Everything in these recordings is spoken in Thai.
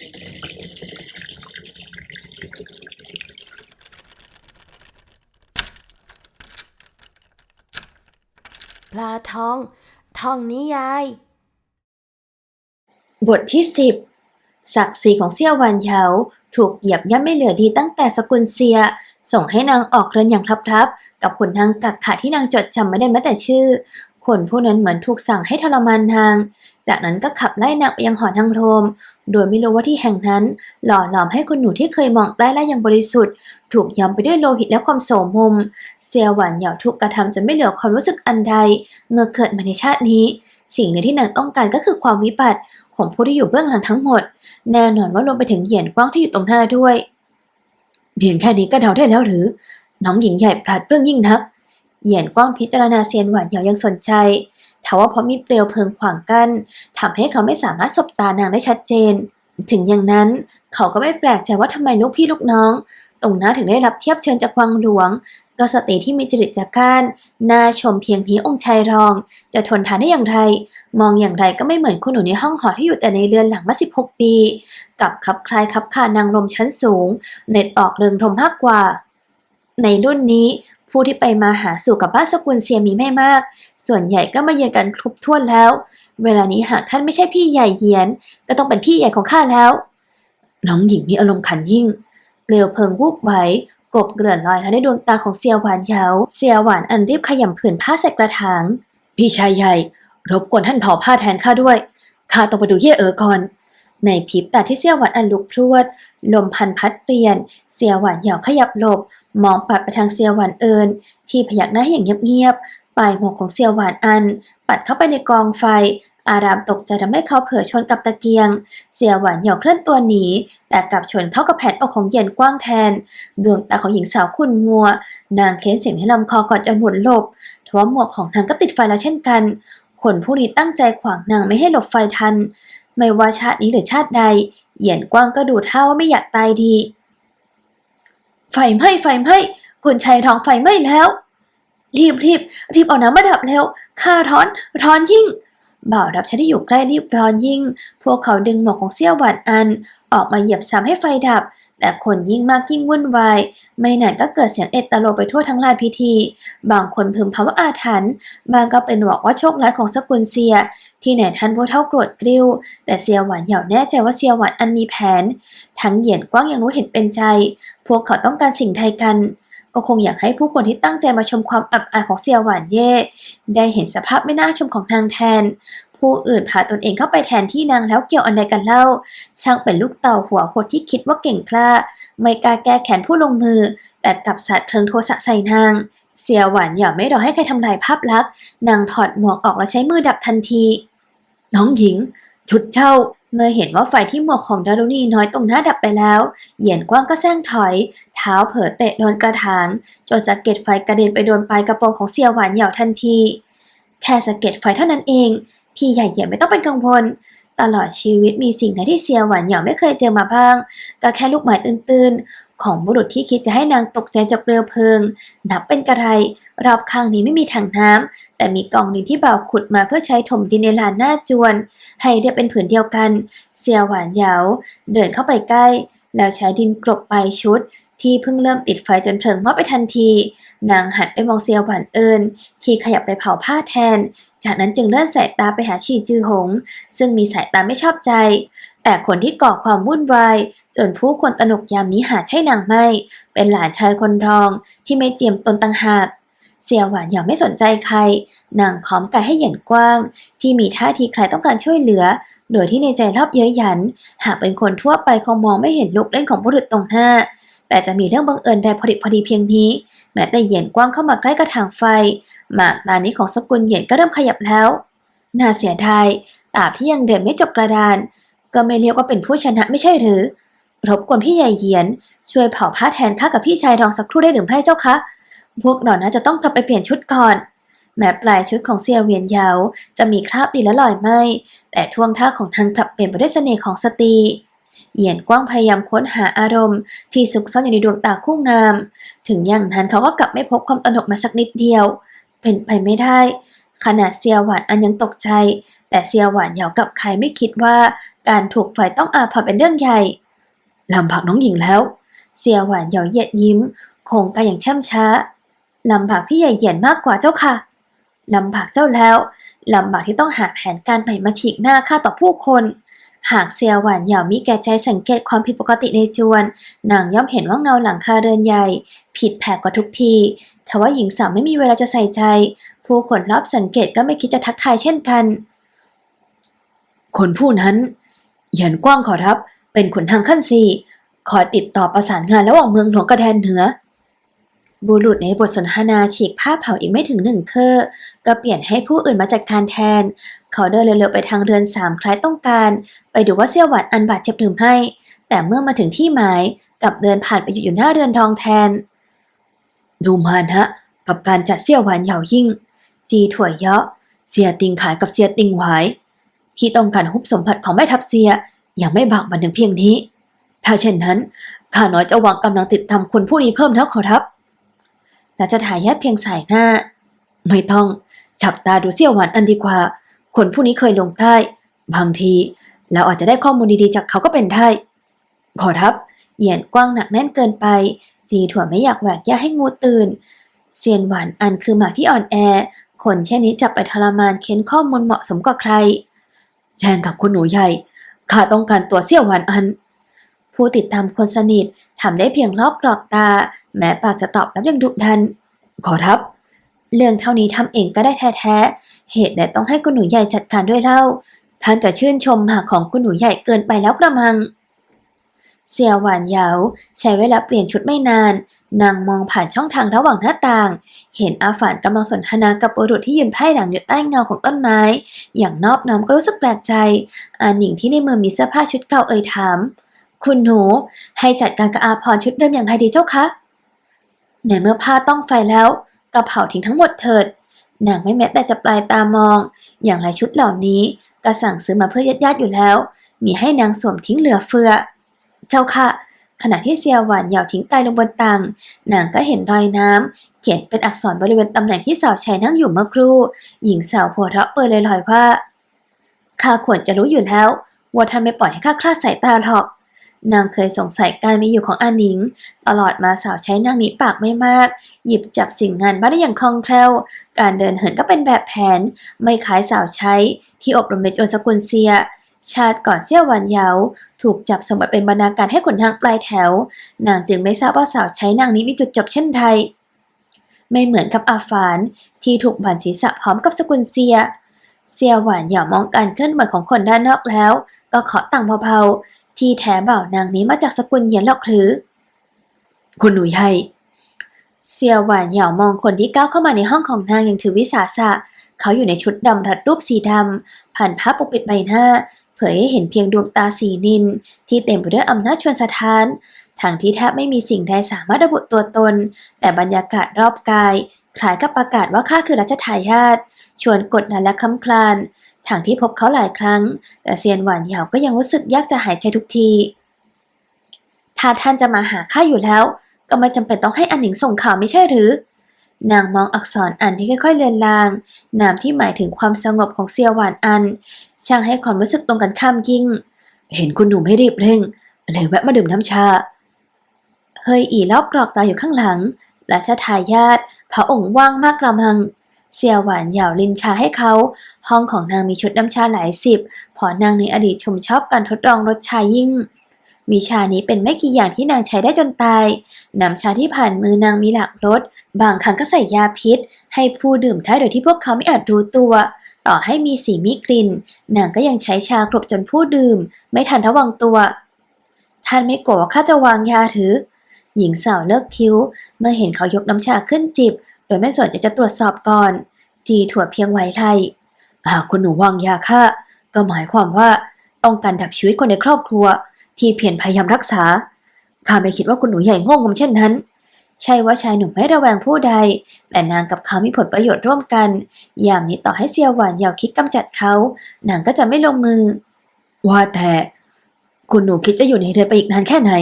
ปลาทอง ทองนิยาย บทที่สิบศักดิ์ศรีของเซี่ยวหวันเหยา ถูกเหยียบย่ำไม่เหลือดีตั้งแต่สกุลเซีย ส่งให้นางออกเรือนอย่างพลับๆ กับขนนางกักขะที่นางจดจำไม่ได้แม้แต่ชื่อ คนผู้นั้นเหมือนถูกสั่งให้ทรมานนาง จากนั้นก็ขับไล่นางไปยังหอนางโทม โดยไม่รู้ว่าที่แห่งนั้น หล่อหลอมให้คนหนูที่เคยมองใต้และยังบริสุทธิ์ ถูกย้อมไปด้วยโลหิตและความโสมม เซียวหวานเหยาถูกกระทำจนไม่เหลือความรู้สึกอันใด เมื่อเกิดมาในชาตินี้ สิ่งหนึ่งที่นางต้องการก็คือความวิบัติของผู้ที่อยู่เบื้องหลังทั้งหมด แน่นอนว่ารวมไปถึงเหยียนกว้างที่อยู่ตรงหน้าด้วย เพียงแค่นี้ก็เดาได้แล้วหรือ น้องหญิงใหญ่พลัดเรื่องยิ่งนัก เหยียนกว้างพิจารณาเซียนหวานเหยายังสนใจทว่าเพราะมีเปลวเพลิงขวางกั้นทำให้เขาไม่สามารถสบตานางได้ชัดเจน ถึงอย่างนั้นเขาก็ไม่แปลกใจว่าทำไมลูกพี่ลูกน้อง ตรงหน้าถึงได้รับเทียบเชิญจากวังหลวง ก็สตรีที่มีจริตจักร้านน่าชมเพียงนี้องค์ชายรอง จะทนทานได้อย่างไร มองอย่างไรก็ไม่เหมือนคุณหนูในห้องหอที่อยู่แต่ในเรือนหลังมา 16 ปี กับขับคลายขับขานางลมชั้นสูง ในตอกเริงทมมากกว่า ในรุ่นนี้ผู้ที่ไปมาหาสู่กับบ้านสกุลเซียมีไม่มาก ส่วนใหญ่ก็มาเยือนกันครบถ้วนแล้ว เวลานี้หากท่านไม่ใช่พี่ใหญ่เยียน ก็ต้องเป็นพี่ใหญ่ของข้าแล้ว น้องหญิงมีอารมณ์ขันยิ่ง เปลวเพลิงวูบไหว กบเกลื่อนลอยทั้งในดวงตาของเซียวหวานเหยาเซียวหวานอันรีบขยำผืนผ้าใส่กระถาง พี่ชายใหญ่ รบกวนท่านเผาผ้าแทนข้าด้วย ข้าต้องไปดูเย่เอ๋อก่อน ในพริบตาที่เซียวหวานอันลุกพรวด ลมพันพัดเปลี่ยน เซียวหวานเหยาขยับหลบ มองปัดไปทางเซียวหวานเอิน ที่พยักหน้าอย่างเงียบๆปลายหมวกของเซียวหวานอัน ปัดเข้าไปในกองไฟ อารามตกใจทำให้เขาเผลอชนกับตะเกียงเซียวหวานเหยาเคลื่อนตัวหนี แต่กลับชนเข้ากับแผ่นอกของเย็นกว้างแทน ดวงตาของหญิงสาวขุ่นมัว นางเค้นเสียงที่ลำคอก่อนจะหมุนหลบทว่าหมวกของนางก็ติดไฟแล้วเช่นกัน คนผู้นี้ตั้งใจขวางนางไม่ให้หลบไฟทัน ไม่ว่าชาตินี้หรือชาติใด เหยียนกว้างก็ดูท่าว่าไม่อยากตายดี ไฟไหม้ไฟไหม้กุนชัยท้องไฟไหม้แล้ว รีบรีบรีบเอาน้ำมาดับเร็วข้าร้อนร้อนยิ่ง บ่าวรับใช้ที่อยู่ใกล้รีบร้อนยิ่ง พวกเขาดึงหมวกของเซี่ยวหวานอัน ออกมาเหยียบซ้ำให้ไฟดับ แต่คนยิ่งมากยิ่งวุ่นวาย ไม่นานก็เกิดเสียงเอตะโลไปทั่วทั้งลานพิธี บางคนพึมพำว่าอาถรรพ์ บางก็เป็นบอกว่าโชคร้ายของสกุลเซีย ที่ไหนท่านผู้เท่าโกรธกริ้ว แต่เซียวหวานเหยาแน่ใจว่าเซียวหวานอันมีแผน ทั้งเหยียนกว้างยังรู้เห็นเป็นใจ พวกเขาต้องการสิ่งใดกัน ก็คงอยากให้ผู้คนที่ตั้งใจมาชมความอับอายของเซียวหวานเย่ได้เห็นสภาพไม่น่าชมของนางแทน ผู้อื่นพาตนเองเข้าไปแทนที่นางแล้วเกี่ยวอันใดกันเล่า ช่างเป็นลูกเต่าหัวโหดที่คิดว่าเก่งกล้า ไม่กล้าแก้แค้นผู้ลงมือ แต่กลับสาดเพลิงโทสะใส่นางเสียหวานอย่าไม่รอให้ใครทำลายภาพลักษณ์นางถอดหมวกออกแล้วใช้มือดับทันที น้องหญิง ชุดเช่า เมื่อเห็นว่าไฟที่หมวกของดารุณีน้อยตรงหน้าดับไปแล้ว เหยียนกว้างก็แซงถอย เท้าเผลอเตะโดนกระถางจนสะเก็ดไฟกระเด็นไปโดนปลายกระโปรงของเสียวหวานเหยาทันที แค่สะเก็ดไฟเท่านั้นเอง พี่ใหญ่เหยียนไม่ต้องเป็นกังวล ตลอดชีวิตมีสิ่งไหนที่เสียวหวานเหยาไม่เคยเจอมาบ้าง ก็แค่ลูกหมายตื้น ของบุรุษที่คิดจะให้นางตกใจจากเปลวเพลิง นับเป็นกระไร รอบข้างนี้ไม่มีถังน้ำแต่มีกองดินที่บ่าวขุดมาเพื่อใช้ถมดินในลานหน้าจวน ให้เรียบเป็นผืนเดียวกัน เสียหวานเหยาเดินเข้าไปใกล้ แล้วใช้ดินกลบปลายชุด ที่เพิ่งเริ่มติดไฟจนเพลิงมอดไปทันที นางหันไปมองเซียวหวานเอินที่ขยับไปเผาผ้าแทน จากนั้นจึงเลื่อนสายตาไปหาชีจือหง ซึ่งมีสายตาไม่ชอบใจ แต่คนที่ก่อความวุ่นวาย จนผู้คนตระหนกยามนี้หาใช่นางไม่ เป็นหลานชายคนรองที่ไม่เจียมตนต่างหากเสียวหวานอย่างไม่สนใจใคร นางขอมกายให้เหยียนกว้าง ที่มีท่าทีใครต้องการช่วยเหลือ โดยที่ในใจรอบเย้ยหยัน หากเป็นคนทั่วไปคงมองไม่เห็นลูกเล่นของบุรุษตรงหน้า แต่จะมีเรื่องบังเอิญใดพอดิพอดีเพียงนี้ แม้แต่เหยียนกว้างเข้ามาใกล้กระถางไฟ หมากตานี้ของสกุลเหยียนก็เริ่มขยับแล้ว น่าเสียดายตาบที่ยังเดินไม่จบกระดาน ก็ไม่เรียกว่าเป็นผู้ชนะไม่ใช่หรือ รบกวนพี่ใหญ่เหยียน ช่วยเผาผ้าแทนข้ากับพี่ชายรองสักครู่ได้หรือไม่เจ้าคะ พวกเราน่าจะต้องกลับไปเปลี่ยนชุดก่อน แม้ปลายชุดของเซียเวียนยาวจะมีคราบดินและรอยไหมแต่ท่วงท่าของทางกลับเปลี่ยนไปด้วยเสน่ห์ของสตรี เหยียนกว้างพยายามค้นหาอารมณ์ที่ซุกซ่อนอยู่ในดวงตาคู่งาม ถึงอย่างนั้นเขาก็กลับไม่พบความตระหนกมาสักนิดเดียว เป็นไปไม่ได้ขนาดเซียวหวานอันยังตกใจ แต่เซียหวานเหยากับใครไม่คิดว่าการถูกไฟต้องอาภัพเป็นเรื่องใหญ่ลำพักน้องหญิงแล้ว เซียหวานเหยาเหยียดยิ้ม คงกายอย่างแช่มช้าลำบากพี่ใหญ่เหยียนมากกว่าเจ้าค่ะลำบากเจ้าแล้วลำบากที่ต้องหาแผนการใหม่มาฉีกหน้าข้าต่อผู้คน หากเซียหวานเหยามีแก่ใจสังเกตความผิดปกติในจวน นางย่อมเห็นว่าเงาหลังคาเรือนใหญ่ ผิดแผกกว่าทุกทีทว่าหญิงสาวไม่มีเวลาจะใส่ใจ ผู้คนรอบสังเกตก็ไม่คิดจะทักทายเช่นกัน คนผู้นั้นเหยียนกว้างขอรับ เป็นขุนทางขั้นสี่คอยติดต่อประสานงานระหว่างเมืองหลวงกับแดนเหนือ บุรุษในบทสนทนาฉีกผ้าเผาอีกไม่ถึงหนึ่งเคอก็เปลี่ยนให้ผู้อื่นมาจัดการแทน เขาเดินเร็วๆไปทางเรือนสามคล้ายต้องการ ไปดูว่าเสี่ยวหวันอันบาดเจ็บหรือไม่ แต่เมื่อมาถึงที่หมายกลับเดินผ่านไปหยุดอยู่หน้าเรือนทองแทน ดูมานฮะ กับการจัดเสี่ยวหวานเหยายิ่ง จีถั่วเยาะ เสียติงขายกับเสียติงหวายที่ต้องการฮุบสมบัติของแม่ทัพเสียยังไม่บากบันถึงเพียงนี้ ถ้าเช่นนั้นข้าน้อยจะวางกำลังติดตามคนผู้นี้เพิ่มเท่าขอรับ และจะถ่ายแยกเพียงสายหน้า ไม่ต้อง จับตาดูเสี่ยวหวานอันดีกว่า คนผู้นี้เคยลงใต้ บางทีเราอาจจะได้ข้อมูลดีๆจากเขาก็เป็นได้ ขอรับ เหยียนกว้างหนักแน่นเกินไป จีถั่วไม่อยากแหวกแยกให้งูตื่น เซียนหวานอันคือหมากที่อ่อนแอ คนเช่นนี้จับไปทรมานเค้นข้อมูลเหมาะสมกว่าใคร แจ้งกับคุณหนูใหญ่ ข้าต้องการตัวเสี่ยวหวานอัน ผู้ติดตามคนสนิททำได้เพียงรอบกรอบตา แม้ปากจะตอบรับอย่างดุดัน ขอรับ เรื่องเท่านี้ทำเองก็ได้แท้ๆ เหตุใดต้องให้คุณหนูใหญ่จัดการด้วยเล่า ท่านจะชื่นชมหากของคุณหนูใหญ่เกินไปแล้วกระมัง เสี่ยวหวานเหยาใช้เวลาเปลี่ยนชุดไม่นาน นางมองผ่านช่องทางระหว่างหน้าต่าง เห็นอาฝานกำลังสนทนากับบุรุษที่ยืนไพ่หลังอยู่ใต้เงาของต้นไม้ อย่างนอบน้อมก็รู้สึกแปลกใจอาหนิงที่ในมือมีเสื้อผ้าชุดเก่าเอ่ยถาม คุณหนูให้จัดการกับอาพรชุดเดิมอย่างไรดีเจ้าคะในเมื่อผ้าต้องไฟแล้วก็เผาทิ้งทั้งหมดเถิดนางไม่แม้แต่จะปลายตามอง อย่างไรชุดเหล่านี้ก็สั่งซื้อมาเพื่อญาติๆอยู่แล้ว มีให้นางสวมทิ้งเหลือเฟือ เจ้าค่ะ ขณะที่เซียวหวานเหยาทิ้งกายลงบนตังนางก็เห็นรอยน้ำเขียนเป็นอักษรบริเวณตำแหน่งที่สาวใช้นั่งอยู่เมื่อครู่ หญิงสาวหัวเราะเปิดลอยๆว่าข้าควรจะรู้อยู่แล้วว่าท่านไม่ปล่อยให้ข้าคลาดสายตาหรอก นางเคยสงสัยการมีอยู่ของอาหนิง ตลอดมาสาวใช้นางนี้ปากไม่มาก หยิบจับสิ่งงานบ้านได้อย่างคล่องแคล่ว การเดินเหินก็เป็นแบบแผน ไม่คล้ายสาวใช้ ที่อบรมในโจรสกุลเซีย ชาติก่อนเซี่ยวหวันเยาถูกจับส่งไปเป็นบรรณาการให้ขนทางปลายแถว นางจึงไม่ทราบว่าสาวใช้นางนี้มีจุดจบเช่นใดไม่เหมือนกับอาฝาน ที่ถูกบันศีรษะพร้อมกับสกุลเซีย เซียหวานเหยามองการเคลื่อนไหวของคนด้านนอกแล้ว ก็ขอตังเบาๆ ที่แท้บ่าวนางนี้มาจากสกุลเหยียนหรอกหรือ คุณหนูใหญ่เซียวหวานเหยามองคนที่ก้าวเข้ามาในห้องของนางอย่างถือวิสาสะ เขาอยู่ในชุดดำรัดรูปสีดำ ผ่านผ้าปกปิดใบหน้า เผยให้เห็นเพียงดวงตาสีนิน ที่เต็มไปด้วยอำนาจชวนสถานทางที่แทบไม่มีสิ่งใดสามารถระบุตัวตน แต่บรรยากาศรอบกาย คล้ายกับประกาศว่าข้าคือรัชทายาทชวนกดดันและคำคลาน ทางที่พบเขาหลายครั้ง แต่เซียนหวานเหยาก็ยังรู้สึกยากจะหายใจทุกที ถ้าท่านจะมาหาข้าอยู่แล้ว ก็ไม่จำเป็นต้องให้อันหนิงส่งข่าวไม่ใช่หรือ นางมองอักษรอันที่ค่อยๆเลือนลาง นามที่หมายถึงความสงบของเซียวหวานอัน ช่างให้ความรู้สึกตรงกันข้ามยิ่ง เห็นคุณหนูไม่รีบเร่งเลยแวะมาดื่มน้ำชา เฮยอีรอบกรอกตาอยู่ข้างหลังและชาทายาทพระองค์ว่างมากกระมัง เซียวหวานเหยาลินชาให้เขา ห้องของนางมีชุดน้ำชาหลายสิบพอนางในอดีตชมชอบการทดลองรสชายิ่งวิชานี้เป็นไม่กี่อย่างที่นางใช้ได้จนตาย น้ำชาที่ผ่านมือนางมีหลากรส บางครั้งก็ใส่ยาพิษ ให้ผู้ดื่มได้โดยที่พวกเขาไม่อาจรู้ตัว ต่อให้มีสีมีกลิ่น นางก็ยังใช้ชากรบจนผู้ดื่ม ไม่ทันระวังตัว ท่านไม่โกรธว่าข้าจะวางยาถือหญิงสาวเลิกคิ้ว เมื่อเห็นเขายกน้ำชาขึ้นจิบ โดยไม่สนใจจะตรวจสอบก่อน จีถั่วเพียงไวไทยหากคุณหนูวางยาฆ่าก็หมายความว่าต้องการดับชีวิตคนในครอบครัว ที่เพียรพยายามรักษาข้าไม่คิดว่าคุณหนูใหญ่โง่งมเช่นนั้น ใช่ว่าชายหนุ่มไม่ระแวงผู้ใด แต่นางกับเขามีผลประโยชน์ร่วมกันยามนี้ต่อให้เซียวหวานยาคิดกำจัดเขานางก็จะไม่ลงมือ ว่าแต่คุณหนูคิดจะอยู่ในเรือไปอีกนานแค่ไหน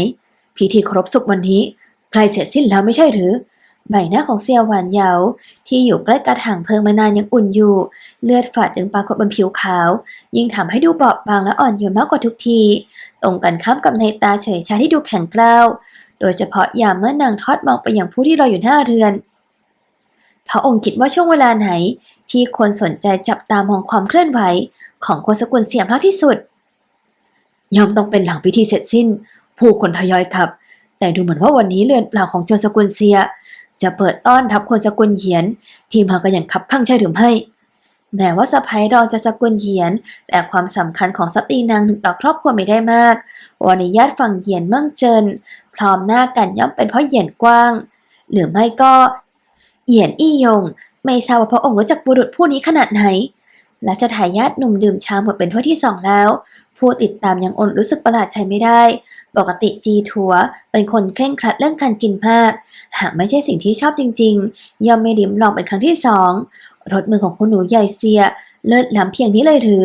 พิธีคารพศพวันนี้ใกล้เสร็จสิ้นแล้วไม่ใช่หรือ ใบหน้าของเซียวหวานเหยาที่อยู่ใกล้กระถางเพลิงมานานยังอุ่นอยู่ เลือดฝาดจึงปรากฏบนผิวขาว ยิ่งทำให้ดูเบาบางและอ่อนโยนมากกว่าทุกที ตรงกันข้ามกับในตาเฉยชาที่ดูแข็งกร้าว โดยเฉพาะยามเมื่อนางทอดมองไปอย่างผู้ที่รออยู่หน้าเรือนพระองค์คิดว่าช่วงเวลาไหน ที่ควรสนใจจับตามองความเคลื่อนไหว ของคนสกุลเสียมากที่สุดย่อมต้องเป็นหลังพิธีเสร็จสิ้น ผู้คนทยอยขับ แต่ดูเหมือนว่าวันนี้เรือนเปล่าของโจรสกุลเซีย จะเปิดต้อนรับคนสกุลเหียน ที่มากันอย่างคับข้างใช่หรือไม่แม้ว่าสะพ้ายรองจะสกุลเหียน แต่ความสำคัญของสตรีนางหนึ่งต่อครอบครัวไม่ได้มาก วันนี้ญาติฝั่งเหียนเมืองเจิน พร้อมหน้ากันย่อมเป็นเพราะเหียนกว้าง หรือไม่ก็เหียนอี้ยง ไม่ทราบว่าพระองค์รู้จักบุรุษผู้นี้ขนาดไหนและจะทายญาทหนุ่มดื่มชาหมดเป็นถ้วยที่สองแล้ว ผู้ติดตามยังอดรู้สึกประหลาดใจไม่ได้ ปกติจีทัวเป็นคนเคร่งครัดเรื่องการกินมาก หากไม่ใช่สิ่งที่ชอบจริงๆ ย่อมไม่ริมลองเป็นครั้งที่สอง รถมือของคุณหนูใหญ่เซีย เลิศล้ำเพียงนี้เลยหรือ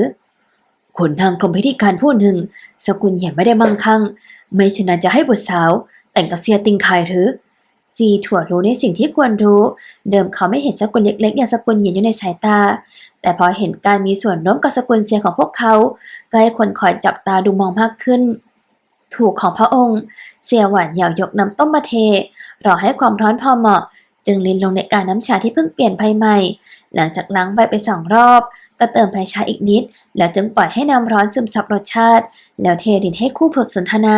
คนทางกรมพิธีการผู้หนึ่ง สกุลเหยียไม่ได้มั่งคั่ง ไม่ฉะนั้นจะให้บุตรสาว แต่งกับเซียติงคายหรือ จีถั่วรู้ในสิ่งที่ควรรู้ เดิมเขาไม่เห็นสกุลเล็กๆ อย่างสกุลเหยียนอยู่ในสายตา แต่พอเห็นการมีส่วนร่วมกับสกุลเซียของพวกเขาก็ให้คนคอยจับตาดูมองมากขึ้น ถูกของพระองค์ เสียหวานเหยาวยกน้ำต้มมาเท รอให้ความร้อนพอเหมาะ จึงลินลงในการน้ำชาที่เพิ่งเปลี่ยนภายใหม่ หลังจากล้างใบไปสองรอบ ก็เติมไผ่ชาอีกนิด แล้วจึงปล่อยให้น้ำร้อนซึมซับรสชาติ แล้วเทดินให้คู่บทสนทนา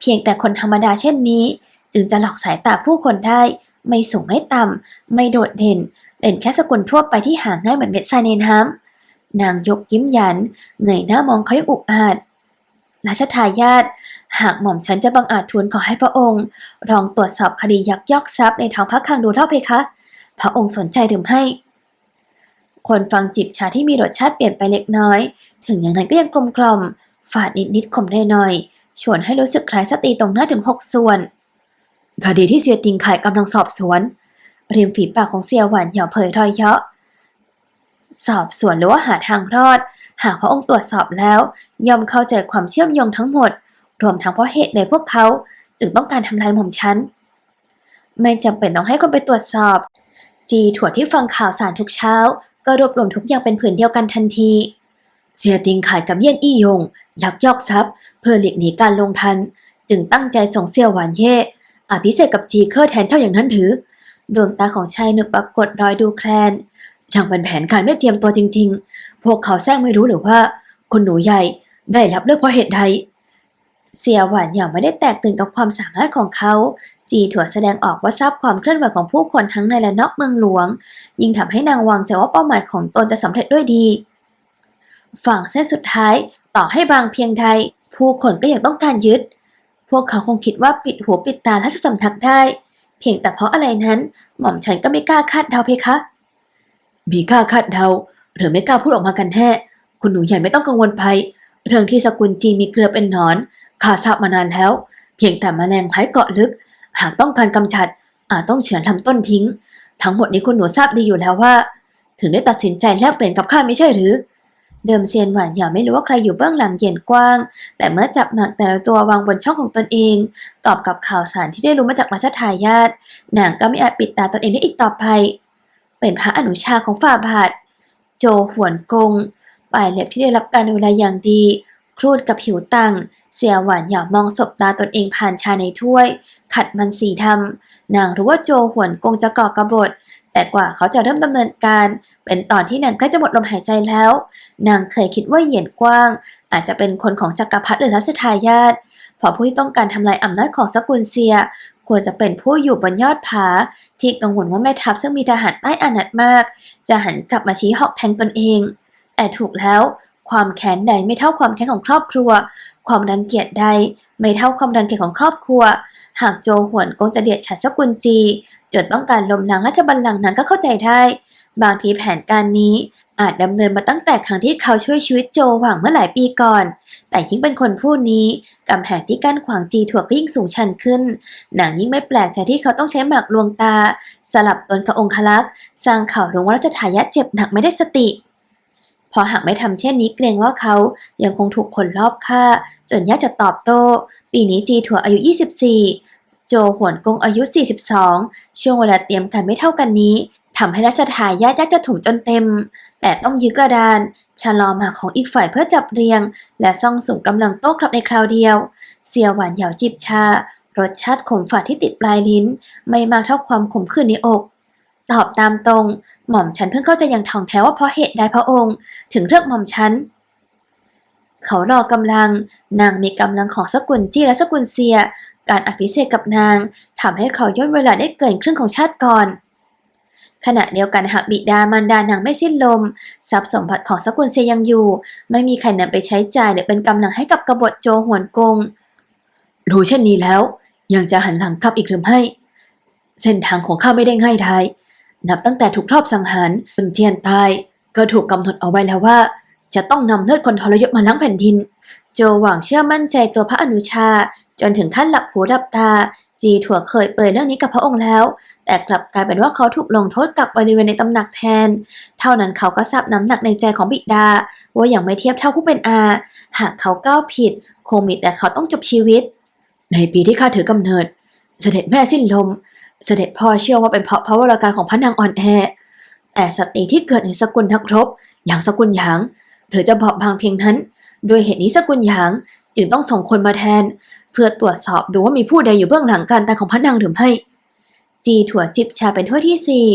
เพียงแต่คนธรรมดาเช่นนี้ จึงจะหลอกสายตาผู้คนได้ ไม่สูงไม่ต่ำ ไม่โดดเด่นเด่นแค่สกุลทั่วไปที่หาง่ายเหมือนเม็ดทรายในน้ำนางยกยิ้มยันเงยหน้ามองเขาอย่างอุกอาจราชทายาทหากหม่อมฉันจะบังอาจทูลขอให้พระองค์ลองตรวจสอบคดียักยอกทรัพย์ในทางพระคลังดูเท่าเพคะ พระองค์สนใจหรือไม่คนฟังจิบชาที่มีรสชาติเปลี่ยนไปเล็กน้อย ถึงอย่างนั้นก็ยังกลมกล่อม ฝาดนิดๆขมหน่อยๆชวนให้รู้สึกคล้ายสตรีตรงหน้าถึงหกส่วน คดีที่เสียติงไข่กำลังสอบสวนริมฝีปากของเสียหวานเหยาเผยรอยเยาะ สอบสวนหรือว่าหาทางรอด หากพระองค์ตรวจสอบแล้วย่อมเข้าใจความเชื่อมโยงทั้งหมด รวมทั้งเพราะเหตุในพวกเขาจึงต้องการทำลายหม่อมฉันไม่จำเป็นต้องให้คนไปตรวจสอบ จีถั่วที่ฟังข่าวสารทุกเช้า ก็รวบรวมทุกอย่างเป็นผืนเดียวกันทันที เสียติงขายกับเยี่ยนอี้ยงยักยอกทรัพย์ เพื่อหลีกหนีการลงทัน จึงตั้งใจส่งเสี่ยวหวานเย่ อภิเษกกับจีเคอร์แทนเจ้าอย่างนั้นถือดวงตาของชายหนุ่มปรากฏรอยดูแคลนช่างเป็นแผนการไม่เตรียมตัวจริง ๆ พวกเขาแซงไม่รู้หรือว่า คนหนูใหญ่ได้รับเลือกเพราะเหตุใด เสียหวานอย่างไม่ได้แตกตื่นกับความสามารถของเขา จีถั่วแสดงออกว่าทราบความเคลื่อนไหวของผู้คนทั้งในและนอกเมืองหลวง ยิ่งทำให้นางวางใจว่าเป้าหมายของตนจะสำเร็จด้วยดี ฝั่งเส้นสุดท้ายต่อให้บางเพียงใดผู้คนก็ยังต้องการยึด พวกเขาคงคิดว่าปิดหูปิดตาราชสำนักได้ เพียงแต่เพราะอะไรนั้น หม่อมฉันก็ไม่กล้าคาดเดาเพคะ มีกล้าคาดเดาหรือไม่กล้าพูดออกมากันแท้คุณหนูใหญ่ไม่ต้องกังวลภัย เรื่องที่สกุลจีนมีเกลือเป็นหนอนข้าทราบมานานแล้ว เพียงแต่แมลงคล้ายเกาะลึก หากต้องการกำจัด อาจต้องเฉือนลำต้นทิ้ง ทั้งหมดนี้คุณหนูทราบดีอยู่แล้วว่า ถึงได้ตัดสินใจแลกเปลี่ยนกับข้าไม่ใช่หรือ เดิมเซียนหวานหยาไม่รู้ว่าใครอยู่เบื้องหลังเย็นกว้าง แต่เมื่อจับหมากแต่ละตัววางบนช่องของตนเอง ตอบกับข่าวสารที่ได้รู้มาจากราชทายาทนางก็ไม่อาจปิดตาตนเองได้อีกต่อไป เป็นพระอนุชาของฝ่าบาท โจหวนกงปลายเล็บที่ได้รับการดูแลอย่างดี ครูดกับผิวตังเสียหวานหยามองศบตาตนเองผ่านชาในถ้วย ขัดมันสีดำนางรู้ว่าโจหวนกงจะก่อกระบฏ แต่กว่าเขาจะเริ่มดำเนินการ เป็นตอนที่นางใกล้จะหมดลมหายใจแล้ว นางเคยคิดว่าเหยียนกว้าง อาจจะเป็นคนของจักรพรรดิหรือรัชทายาทเพราะผู้ที่ต้องการทำลายอำนาจของสกุลเซีย ควรจะเป็นผู้อยู่บนยอดผา ที่กังวลว่าแม่ทัพซึ่งมีทหารใต้อานัตมาก จะหันกลับมาชี้หอกแทงตนเอง แต่ถูกแล้ว ความแค้นใดไม่เท่าความแค้นของครอบครัว ความรังเกียจใดไม่เท่าความรังเกียจของครอบครัว หากโจหวนกงจะเดียดฉันสกุลจี จนต้องการลมล้างราชบัลลังก์นั้นก็เข้าใจได้ บางทีแผนการนี้อาจดำเนินมาตั้งแต่ครั้งที่เขาช่วยชีวิตโจหวังเมื่อหลายปีก่อน แต่ยิ่งเป็นคนผู้นี้กำแพงที่กั้นขวางจีถั่วก็ยิ่งสูงชันขึ้น หนังยิ่งไม่แปลกใจที่เขาต้องใช้หมากลวงตา สลับตนกับองคลักษ์สร้างข่าวลงว่าราชทายาทเจ็บหนักไม่ได้สติ พอหากไม่ทำเช่นนี้เกรงว่าเขายังคงถูกคนรอบฆ่า จนยากจะตอบโต้ ปีนี้จีถั่วอายุ 24 โจหวนกงอายุ 42 ช่วงเวลาเตรียมกันไม่เท่ากันนี้ทำให้รัชทายาทยากจะถุมจนเต็ม แต่ต้องยึดกระดานชะลอมาของอีกฝ่ายเพื่อจับเรียง และซ่องสุมกำลังโต้กลับในคราวเดียว เสียวหวานเหยาจิบชา รสชาติขมฝาดที่ติดปลายลิ้น ไม่มากเท่าความขมขื่นในอก ตอบตามตรง หม่อมฉันเพิ่งเข้าใจอย่างท่องแท้ว่าเพราะเหตุใดพระองค์ ถึงเลือกหม่อมฉัน เขารอกำลัง นางมีกำลังของสกุลจี้และสกุลเซีย การอภิเษกกับนางทำให้เขาย่นเวลาได้เกินครึ่งของชาติก่อน ขณะเดียวกันหากบิดามารดานางไม่สิ้นลม ทรัพย์สมบัติของสกุลเซียยังอยู่ ไม่มีใครนำไปใช้จ่ายหรือเป็นกำลังให้กับกบฏโจหวนกง รู้เช่นนี้แล้ว ยังจะหันหลังกลับอีกหรือไม่เส้นทางของข้าไม่ได้ง่ายดาย นับตั้งแต่ถูกครอบสังหารจนเจียนตาย ก็ถูกกำหนดเอาไว้แล้วว่า จะต้องนำเลือดคนทรยศมาล้างแผ่นดิน โจหวังเชื่อมั่นใจตัวพระอนุชา จนถึงขั้นหลับหูหลับตา จีถั่วเคยเปิดเรื่องนี้กับพระองค์แล้ว แต่กลับกลายเป็นว่าเขาถูกลงโทษกับบริเวณในตำหนักแทน เท่านั้นเขาก็ทราบน้ำหนักในใจของบิดา ว่าอย่างไม่เทียบเท่าผู้เป็นอา หากเขาก้าวผิด คงมีแต่เขาต้องจบชีวิต ในปีที่ข้าถือกำเนิด เสด็จแม่สิ้นลม เสด็จพ่อเชื่อว่าเป็นเพราะพระวรากายของพระนางอ่อนแอแต่สตรีที่เกิดในสกุลนักรบ อย่างสกุลหยางหรือจะบอบบางเพียงนั้น โดยเหตุนี้สกุลหยางจึงต้องส่งคนมาแทน เพื่อตรวจสอบดูว่ามีผู้ใดอยู่เบื้องหลังการตายของพระนางหรือไม่จีถั่วจิบชาเป็นถ้วยที่สี่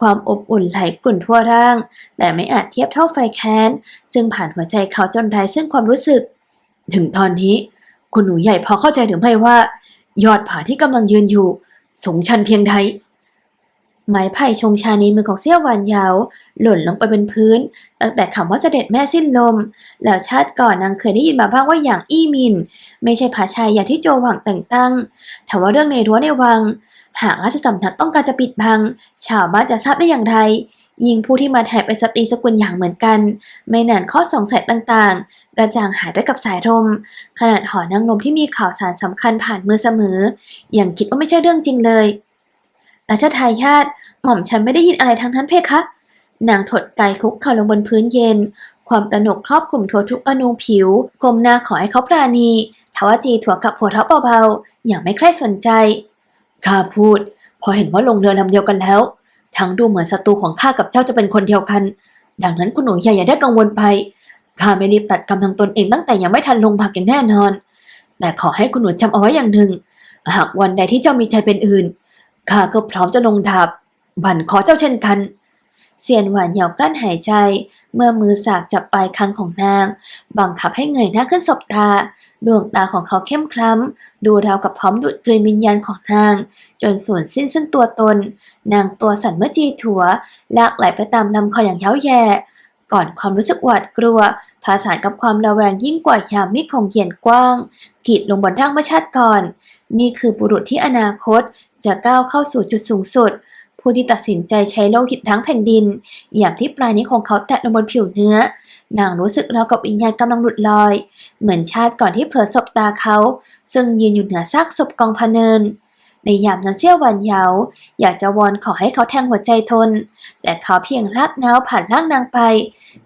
ความอบอุ่นไหลกลุ่นทั่วร่าง แต่ไม่อาจเทียบเท่าไฟแค้น ซึ่งผ่านหัวใจเขาจนไร้ซึ่งความรู้สึก ถึงตอนนี้ คุณหนูใหญ่พอเข้าใจหรือไม่ว่า ยอดผาที่กำลังยืนอยู่ สูงชันเพียงใดไม้ไผ่ชงชาในมือของเสี่ยวหวานยาว หล่นลงไปบนพื้น ตั้งแต่คำว่าเสด็จแม่สิ้นลม แล้วชาติก่อนนางเคยได้ยินมาบ้างว่าอย่างอี้มิน ไม่ใช่ผาชายอย่างที่โจหวังแต่งตั้งแต่ว่าเรื่องในรั้วในวัง หากราชสำนักต้องการจะปิดบัง ชาวบ้านจะทราบได้อย่างไร ยิ่งผู้ที่มาแทนเป็นสตรีสกุลอย่างเหมือนกัน ไม่นานข้อสงสัยต่างๆ กระจ่างหายไปกับสายลมขนาดหอนางลมที่มีข่าวสารสำคัญผ่านมือเสมอ อยังคิดว่าไม่ใช่เรื่องจริงเลยราชทายาทหม่อมฉันไม่ได้ยินอะไรทั้งนั้นเพคะ นางถดกายคุกเข่าลงบนพื้นเย็น ความตนกครอบคลุมทั่วทุกอนูผิวกลมหน้าขอให้เขาปราณีทว่าจีถั่วกับหัวเราะเบาๆ อย่างไม่ใคร่สนใจ ข้าพูด พอเห็นว่าลงเรือลำเดียวกันแล้ว ทั้งดูเหมือนศัตรูของข้ากับเจ้าจะเป็นคนเดียวกัน ดังนั้นคุณหนูใหญ่อย่าได้กังวลไป ข้าไม่รีบตัดกำทางตนเองตั้งแต่ยังไม่ทันลงผักอย่างแน่นอน แต่ขอให้คุณหนูจำเอาไว้อย่างหนึ่ง หากวันใดที่เจ้ามีใจเป็นอื่น ข้าก็พร้อมจะลงดาบ บั่นขอเจ้าเช่นกัน เสียนหวานเหยากลั้นหายใจ เมื่อมือสากจับปลายคางของนาง บังคับให้เงยหน้าขึ้นสบตา ดวงตาของเขาเข้มคล้ำ ดูราวกับพร้อมดูดกลืนวิญญาณของนาง จนสูญสิ้นซึ่งตัวตน นางตัวสั่นเมื่อจีถัว ลากไหลไปตามลำคออย่างเย้าแย่ ก่อนความรู้สึกหวาดกลัวผสานกับความระแวงยิ่งกว่ายามมีดคมเขียนกว้างกีดลงบนร่างเมื่อชาติก่อน นี่คือบุรุษที่อนาคตจะก้าวเข้าสู่จุดสูงสุด ผู้ที่ตัดสินใจใช้โลหิตทั้งแผ่นดินอย่างที่ปลายนิ้วของเขาแตะลงบนผิวเนื้อ นางรู้สึกราวกับวิญญาณกำลังหลุดลอย เหมือนชาติก่อนที่เผลอสบตาเขา ซึ่งยืนอยู่เหนือซากศพกองพเนิน ในยามนั้นเสี้ยวหวันเหยาอยากจะวอนขอให้เขาแทงหัวใจทน แต่เขาเพียงลากเงาผ่านร่างนางไป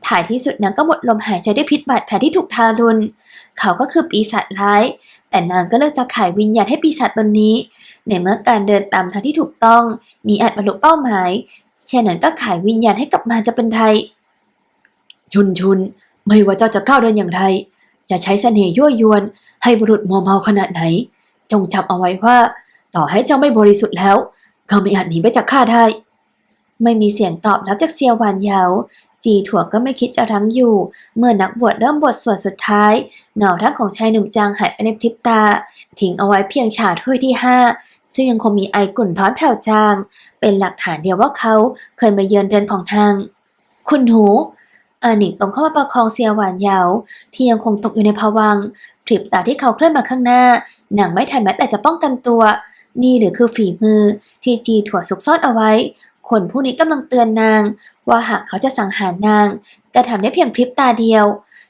ถ่ายที่สุดนางก็หมดลมหายใจได้พิษบาดแผลที่ถูกทารุณ เขาก็คือปีศาจร้าย แต่นางก็เลือกจะขายวิญญาณให้ปีศาจตนนี้ ในเมื่อการเดินตามทางที่ถูกต้อง มีอาจบรรลุเป้าหมายเช่นนั้นก็ขายวิญญาณให้กับมารจะเป็นไรชุนชุน ไม่ว่าเจ้าจะก้าวเดินอย่างไร จะใช้เสน่ห์ยั่วยวน ให้บุรุษมัวเมาขนาดไหน จงจำเอาไว้ว่า ต่อให้เจ้าไม่บริสุทธิ์แล้ว ก็ไม่อาจหนีไปจากข้าได้ ไม่มีเสียงตอบรับจากเซียวหวานเยาจีถั่วก็ไม่คิดจะรั้งอยู่ เมื่อนักบวชเริ่มบทสวดสุดท้าย เงาร่างของชายหนุ่มจางหายไปในพริบตา ทิ้งเอาไว้เพียงฉาถ้วยที่ห้า ซึ่งยังคงมีไอกลุ่นร้อนแผ่วจาง เป็นหลักฐานเดียวว่าเขาเคยมาเยือนเรือนของทาง คุณหูอาหนิงตรงเข้ามาประคองเซียหวานเหยาที่ยังคงตกอยู่ในภวังค์พริบตาที่เขาเคลื่อนมาข้างหน้า หนังไม่ทันแม้แต่จะป้องกันตัว นี่หรือคือฝีมือที่จีถั่วซุกซ่อนเอาไว้ คนผู้นี้กำลังเตือนนาง ว่าหากเขาจะสังหารนางก็ทำได้เพียงพริบตาเดียว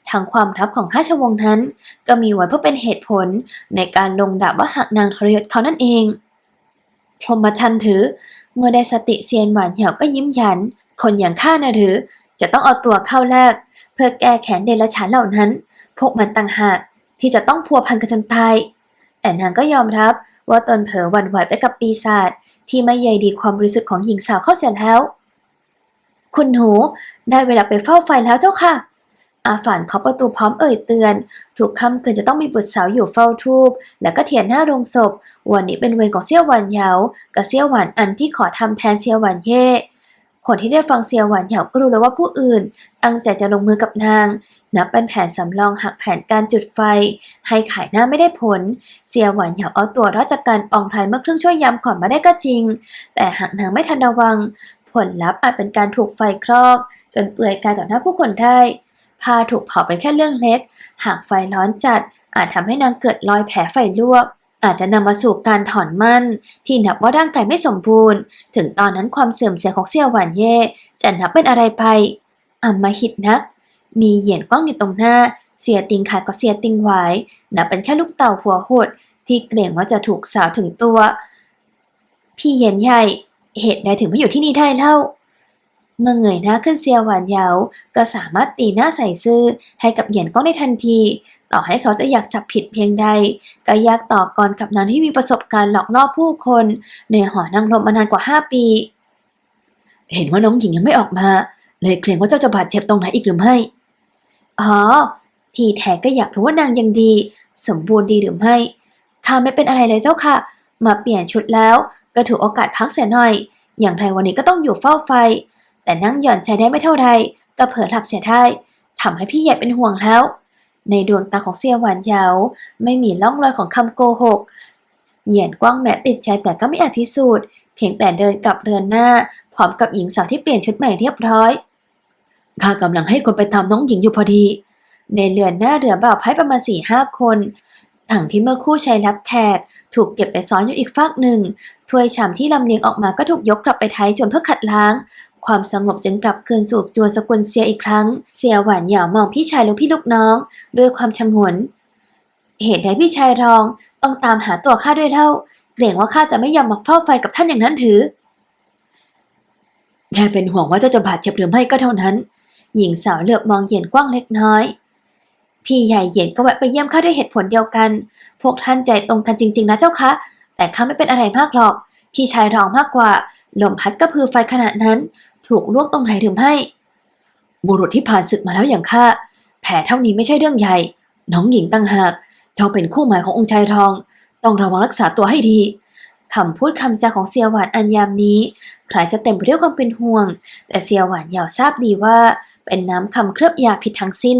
ทางความลับของราชวงศ์นั้น ก็มีไว้เพื่อเป็นเหตุผลในการลงดาบว่าหากนางทรยศเขานั่นเอง พรหมชันถือ เมื่อได้สติเซียนหวานเหี่ยวก็ยิ้มยัน คนอย่างข้านะหรือ จะต้องเอาตัวเข้าแลกเพื่อแก้แค้นเดรัจฉานเหล่านั้น พวกมันต่างหากที่จะต้องพัวพันกันจนตายแต่นางก็ยอมรับว่าตนเผลอหวั่นไหวไปกับปีศาจที่ไม่ใยดีความบริสุทธิ์ของหญิงสาวเข้าเสียแล้ว คุณหนูได้เวลาไปเฝ้าไฟแล้วเจ้าค่ะ อาฝานเคาะประตูพร้อมเอ่ยเตือนถูกค่ำคืนจะต้องมีบุตรสาวอยู่เฝ้าทูบแล้วก็เทียนหน้าโรงศพ วันนี้เป็นเวรของเซี่ยวหวานเหยากับเซี่ยวหวานอันที่ขอทำแทนเซี่ยวหวานเย่คนที่ได้ฟังเซียวหวานเหยาก็รู้แล้วว่าผู้อื่น ตั้งใจจะลงมือกับนาง นับเป็นแผนสำรองหักแผนการจุดไฟ ให้ขายหน้าไม่ได้ผลเสียหวานเหยาเอาตัวรอดจากการปองไทยเมื่อครึ่งช่วยยำก่อนมาได้ก็จริง แต่หากนางไม่ทันระวัง ผลลัพธ์อาจเป็นการถูกไฟคลอก จนเปื่อยกายต่อหน้าผู้คนได้ ผ้าถูกเผาเป็นแค่เรื่องเล็ก หากไฟร้อนจัด อาจทำให้นางเกิดรอยแผลไฟลวก อาจจะนำมาสู่การถอนมั่น ที่นับว่าร่างกายไม่สมบูรณ์ ถึงตอนนั้นความเสื่อมเสียของเสี่ยวหวานเย่จะนับเป็นอะไรไปอำมหิตนัก มีเหยียนกว้างอยู่ตรงหน้า เสียติงขาดก็เสียติงหวายนับเป็นแค่ลูกเต่าหัวหด ที่เกรงว่าจะถูกสาวถึงตัว พี่เหยียนใหญ่ เหตุใดถึงมาอยู่ที่นี่ได้เล่า เมื่อเงยหน้าขึ้นเสียหวานเยาก็สามารถตีหน้าใส่ซื่อให้กับเหยียนกล้องได้ทันที ต่อให้เขาจะอยากจับผิดเพียงใด ก็ยากต่อกรกับนางที่มีประสบการณ์หลอกล่อผู้คนในหอนางรมมานานกว่า 5 ปี เห็นว่าน้องหญิงยังไม่ออกมา เลยเกรงว่าเจ้าจะบาดเจ็บตรงไหนอีกหรือไม่ อ๋อ ทีแท้ก็อยากรู้ว่านางยังดี สมบูรณ์ดีหรือไม่ข้าไม่เป็นอะไรเลยเจ้าค่ะ มาเปลี่ยนชุดแล้ว ก็ถือโอกาสพักเสียหน่อย อย่างไรวันนี้ก็ต้องอยู่เฝ้าไฟ แต่นั่งหย่อนใจได้ไม่เท่าไรก็เผลอหลับเสียได้ทำให้พี่ใหญ่เป็นห่วงแล้ว ในดวงตาของเซียหวานเยาไม่มีร่องรอยของคำโกหก เหยียนกว้างแม้ติดใจแต่ก็ไม่อาจพิสูจน์ เพียงแต่เดินกลับเรือนหน้า พร้อมกับหญิงสาวที่เปลี่ยนชุดใหม่เรียบร้อยข้ากำลังให้คนไปตามน้องหญิงอยู่พอดี ในเรือนหน้าเรือบ่าวไพ่ประมาณสี่ห้าคนถังที่เมื่อคู่ชายรับแขก ถูกเก็บไปซ้อนอยู่อีกฟากหนึ่งถ้วยชามที่ลำเลียงออกมาก็ถูกยกกลับไปท้ายจนเพื่อขัดล้าง ความสงบจึงกลับคืนสู่จวนสกุลเซียอีกครั้ง เสียหวานเหยาวมองพี่ชายและพี่ลูกน้อง ด้วยความชำหนเหตุใดพี่ชายรองต้องตามหาตัวข้าด้วยเล่า เกรงว่าข้าจะไม่ยอมมาเฝ้าไฟกับท่านอย่างนั้นถือ แค่เป็นห่วงว่าเจ้าจะบาดเจ็บหรือไม่ก็เท่านั้น หญิงสาวเหลือบมองเหยียนกว้างเล็กน้อย พี่ใหญ่เหยียนก็แวะไปเยี่ยมข้าด้วยเหตุผลเดียวกัน พวกท่านใจตรงกันจริง ๆ นะเจ้าคะ แต่ข้าไม่เป็นอะไรมากหรอก พี่ชายรองมากกว่า ลมพัดก็พือไฟขนาดนั้น ถูกลวกตรงไหนหรือไม่ บุรุษที่ผ่านศึกมาแล้วอย่างข้าแผลเท่านี้ไม่ใช่เรื่องใหญ่ น้องหญิงตั้งหาก เจ้าเป็นคู่หมายขององค์ชายทอง ต้องระวังรักษาตัวให้ดีคำพูดคำจาของเซียหวานอันยามนี้คล้ายจะเต็มไปด้วยความเป็นห่วง แต่เซียหวานเหยาวทราบดีว่า เป็นน้ำคำเคลือบยาผิดทั้งสิ้น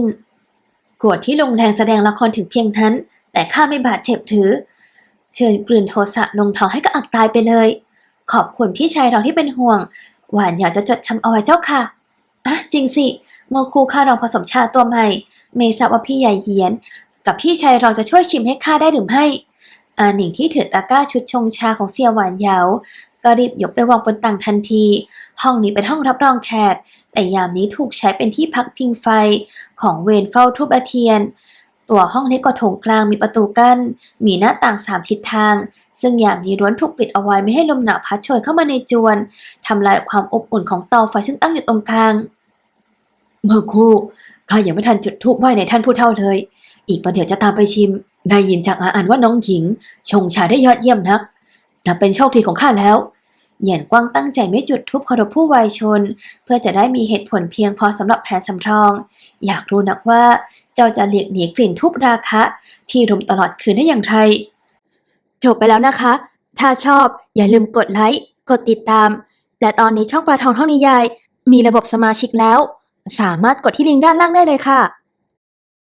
กรธที่ลงแรงแสดงละครถึงเพียงนั้น แต่ข้าไม่บาดเจ็บถือ เชิญกลืนโทสะลงท้องให้กระอักตายไปเลย ขอบคุณพี่ชายเราที่เป็นห่วง หวานอยากจะจดจำเอาไว้เจ้าค่ะอะจริงสิเมื่อครูข้ารองผสมชาตัวใหม่ เมทราบว่าพี่ใหญ่เหียน กับพี่ชายเราจะช่วยชิมให้ข้าได้หรือไม่อาหนิงที่ถือตะกร้าชุดชงชาของเซียหวานเหยาก็รีบยกไปวางบนตังทันที ห้องนี้เป็นห้องรับรองแขกแต่ยามนี้ถูกใช้เป็นที่พักพิงไฟของเวรเฝ้าทุบอาเทียน ตัวห้องเล็กกว่าโถงกลางมีประตูกั้น มีหน้าต่างสามทิศทาง ซึ่งยามนี้ล้วนถูกปิดเอาไว้ไม่ให้ลมหนาวพัดโชยเข้ามาในจวนทำลายความอบอุ่นของเตาไฟซึ่งตั้งอยู่ตรงกลาง เมื่อครู่ข้ายังไม่ทันจุดธูปไหว้ในท่านผู้เฒ่าเลย อีกประเดี๋ยวจะตามไปชิม ได้ยินจากอาอันว่าน้องหญิง ชงชาได้ยอดเยี่ยมนักนับเป็นโชคดีของข้าแล้วเหยียนกว้างตั้งใจไม่จุดทุบเคารพผู้วายชน เพื่อจะได้มีเหตุผลเพียงพอสำหรับแผนสำรอง อยากรู้นักว่า เจ้าจะเลียกหนีกลิ่นทุบราคะ ที่รุมตลอดคืนได้อย่างไร จบไปแล้วนะคะ ถ้าชอบอย่าลืมกดไลค์ กดติดตาม และตอนนี้ช่องปลาทองท่องนิยาย มีระบบสมาชิกแล้ว สามารถกดที่ลิงก์ด้านล่างได้เลยค่ะ